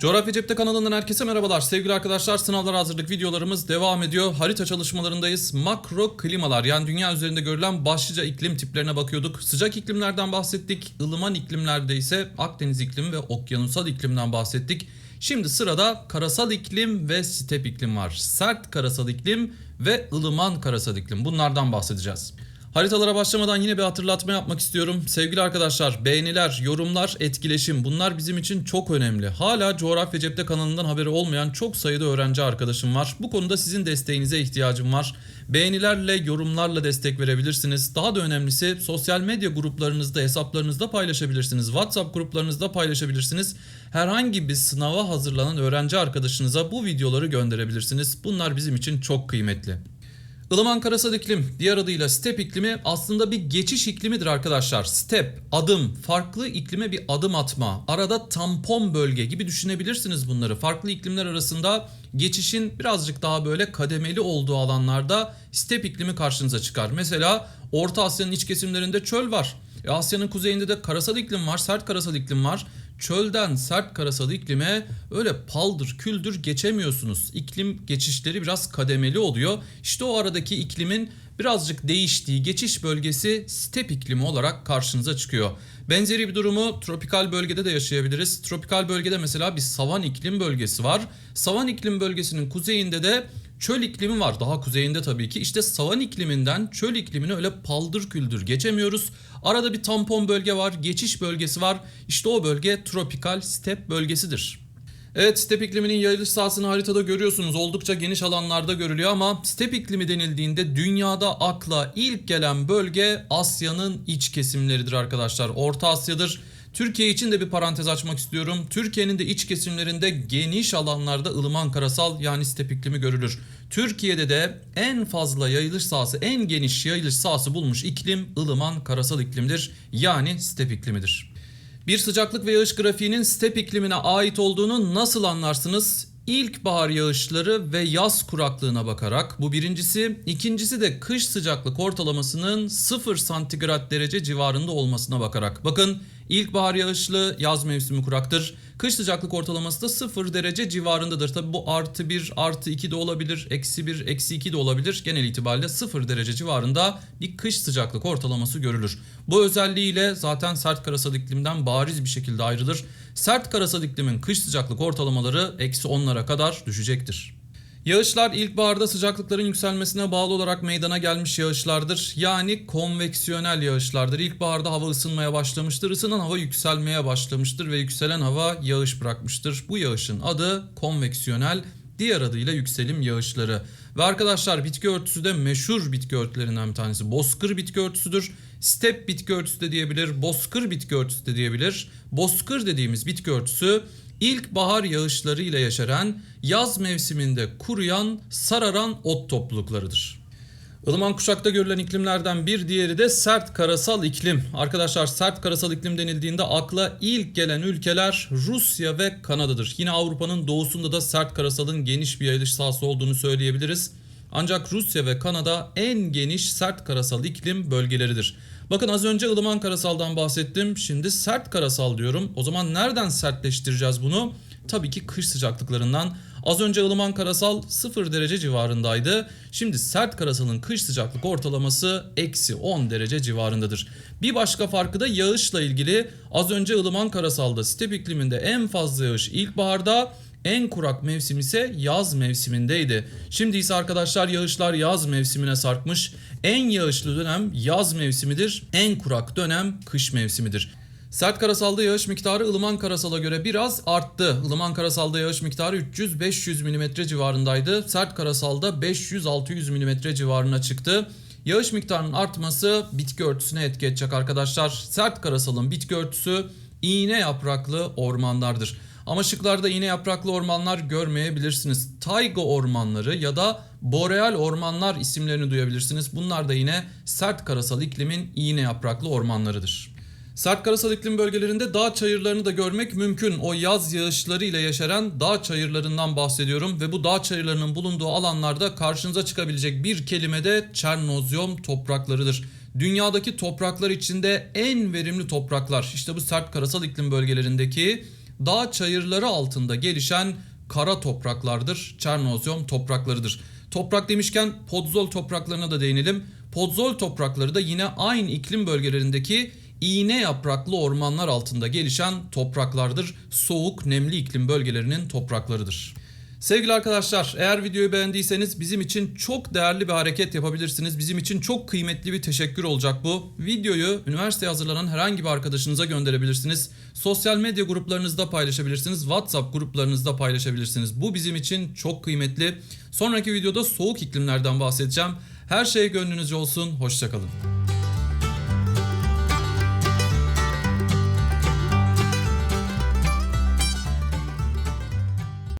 Coğrafya Cepte kanalından herkese merhabalar. Sevgili arkadaşlar sınavlar hazırlık videolarımız devam ediyor. Harita çalışmalarındayız. Makro klimalar yani dünya üzerinde görülen başlıca iklim tiplerine bakıyorduk. Sıcak iklimlerden bahsettik. ılıman iklimlerde ise Akdeniz iklimi ve okyanusal iklimden bahsettik. Şimdi sırada karasal iklim ve step iklim var. Sert karasal iklim ve ılıman karasal iklim. Bunlardan bahsedeceğiz. Haritalara başlamadan yine bir hatırlatma yapmak istiyorum. Sevgili arkadaşlar beğeniler, yorumlar, etkileşim bunlar bizim için çok önemli. Hala Coğrafya Cepte kanalından haberi olmayan çok sayıda öğrenci arkadaşım var. Bu konuda sizin desteğinize ihtiyacım var. Beğenilerle, yorumlarla destek verebilirsiniz. Daha da önemlisi sosyal medya gruplarınızda, hesaplarınızda paylaşabilirsiniz. WhatsApp gruplarınızda paylaşabilirsiniz. Herhangi bir sınava hazırlanan öğrenci arkadaşınıza bu videoları gönderebilirsiniz. Bunlar bizim için çok kıymetli. Ilıman karasal iklim diğer adıyla step iklimi aslında bir geçiş iklimidir arkadaşlar. Step, adım, farklı iklime bir adım atma, arada tampon bölge gibi düşünebilirsiniz bunları. Farklı iklimler arasında geçişin birazcık daha böyle kademeli olduğu alanlarda step iklimi karşınıza çıkar. Mesela Orta Asya'nın iç kesimlerinde çöl var. E Asya'nın kuzeyinde de karasal iklim var, sert karasal iklim var. Çölden sert karasal iklime öyle paldır küldür geçemiyorsunuz. İklim geçişleri biraz kademeli oluyor. İşte o aradaki iklimin birazcık değiştiği geçiş bölgesi step iklimi olarak karşınıza çıkıyor. Benzeri bir durumu tropikal bölgede de yaşayabiliriz. Tropikal bölgede mesela bir savan iklim bölgesi var. Savan iklim bölgesinin kuzeyinde de çöl iklimi var. Daha kuzeyinde tabii ki. İşte savan ikliminden çöl iklimine öyle paldır küldür geçemiyoruz. Arada bir tampon bölge var, geçiş bölgesi var. İşte o bölge tropikal step bölgesidir. Evet step ikliminin yayılış sahasını haritada görüyorsunuz. Oldukça geniş alanlarda görülüyor ama step iklimi denildiğinde dünyada akla ilk gelen bölge Asya'nın iç kesimleridir arkadaşlar. Orta Asya'dır. Türkiye için de bir parantez açmak istiyorum. Türkiye'nin de iç kesimlerinde geniş alanlarda ılıman karasal yani step iklimi görülür. Türkiye'de de en fazla yayılış sahası, en geniş yayılış sahası bulmuş iklim ılıman karasal iklimdir. Yani step iklimidir. Bir sıcaklık ve yağış grafiğinin step iklimine ait olduğunu nasıl anlarsınız? İlkbahar yağışları ve yaz kuraklığına bakarak bu birincisi. ikincisi de kış sıcaklık ortalamasının 0 santigrat derece civarında olmasına bakarak. Bakın ilkbahar yağışlı yaz mevsimi kuraktır. Kış sıcaklık ortalaması da 0 derece civarındadır. Tabi bu artı 1, artı 2 de olabilir, eksi 1, eksi 2 de olabilir. Genel itibariyle 0 derece civarında bir kış sıcaklık ortalaması görülür. Bu özelliğiyle zaten sert karasal iklimden bariz bir şekilde ayrılır. Sert karasal iklimin kış sıcaklık ortalamaları eksi 10'lara kadar düşecektir. Yağışlar ilkbaharda sıcaklıkların yükselmesine bağlı olarak meydana gelmiş yağışlardır. Yani konveksiyonel yağışlardır. İlkbaharda hava ısınmaya başlamıştır. Isınan hava yükselmeye başlamıştır ve yükselen hava yağış bırakmıştır. Bu yağışın adı konveksiyonel, diğer adıyla yükselim yağışları. Ve arkadaşlar bitki örtüsü de meşhur bitki örtülerinden bir tanesi. Bozkır bitki örtüsüdür. Step bitki örtüsü de diyebilir. Bozkır bitki örtüsü de diyebilir. Bozkır dediğimiz bitki örtüsü ilkbahar yağışları ile yaşaran, yaz mevsiminde kuruyan, sararan ot topluluklarıdır. Ilıman kuşakta görülen iklimlerden bir diğeri de sert karasal iklim. Arkadaşlar sert karasal iklim denildiğinde akla ilk gelen ülkeler Rusya ve Kanada'dır. Yine Avrupa'nın doğusunda da sert karasalın geniş bir yayılış sahası olduğunu söyleyebiliriz. Ancak Rusya ve Kanada en geniş sert karasal iklim bölgeleridir. Bakın az önce ılıman karasaldan bahsettim. Şimdi sert karasal diyorum. O zaman nereden sertleştireceğiz bunu? Tabii ki kış sıcaklıklarından. Az önce ılıman karasal 0 derece civarındaydı. Şimdi sert karasalın kış sıcaklık ortalaması eksi 10 derece civarındadır. Bir başka farkı da yağışla ilgili. Az önce ılıman karasalda step ikliminde en fazla yağış ilkbaharda en kurak mevsim ise yaz mevsimindeydi. Şimdi ise arkadaşlar yağışlar yaz mevsimine sarkmış. En yağışlı dönem yaz mevsimidir. En kurak dönem kış mevsimidir. Sert karasalda yağış miktarı ılıman karasala göre biraz arttı. Ilıman karasalda yağış miktarı 300-500 mm civarındaydı. Sert karasalda 500-600 mm civarına çıktı. Yağış miktarının artması bitki örtüsüne etki edecek arkadaşlar. Sert karasalın bitki örtüsü iğne yapraklı ormanlardır. Ama şıklarda iğne yapraklı ormanlar görmeyebilirsiniz. Tayga ormanları ya da boreal ormanlar isimlerini duyabilirsiniz. Bunlar da yine sert karasal iklimin iğne yapraklı ormanlarıdır. Sert karasal iklim bölgelerinde dağ çayırlarını da görmek mümkün. O yaz yağışları ile yaşaran dağ çayırlarından bahsediyorum ve bu dağ çayırlarının bulunduğu alanlarda karşınıza çıkabilecek bir kelime de Çernozyom topraklarıdır. Dünyadaki topraklar içinde en verimli topraklar işte bu sert karasal iklim bölgelerindeki dağ çayırları altında gelişen kara topraklardır. Çernozem topraklarıdır. Toprak demişken podzol topraklarına da değinelim. Podzol toprakları da yine aynı iklim bölgelerindeki iğne yapraklı ormanlar altında gelişen topraklardır. Soğuk, nemli iklim bölgelerinin topraklarıdır. Sevgili arkadaşlar eğer videoyu beğendiyseniz bizim için çok değerli bir hareket yapabilirsiniz. Bizim için çok kıymetli bir teşekkür olacak bu. Videoyu üniversiteye hazırlanan herhangi bir arkadaşınıza gönderebilirsiniz. Sosyal medya gruplarınızda paylaşabilirsiniz. WhatsApp gruplarınızda paylaşabilirsiniz. Bu bizim için çok kıymetli. Sonraki videoda soğuk iklimlerden bahsedeceğim. Her şey gönlünüzce olsun. Hoşçakalın.